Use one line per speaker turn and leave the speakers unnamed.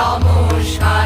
Selamuşka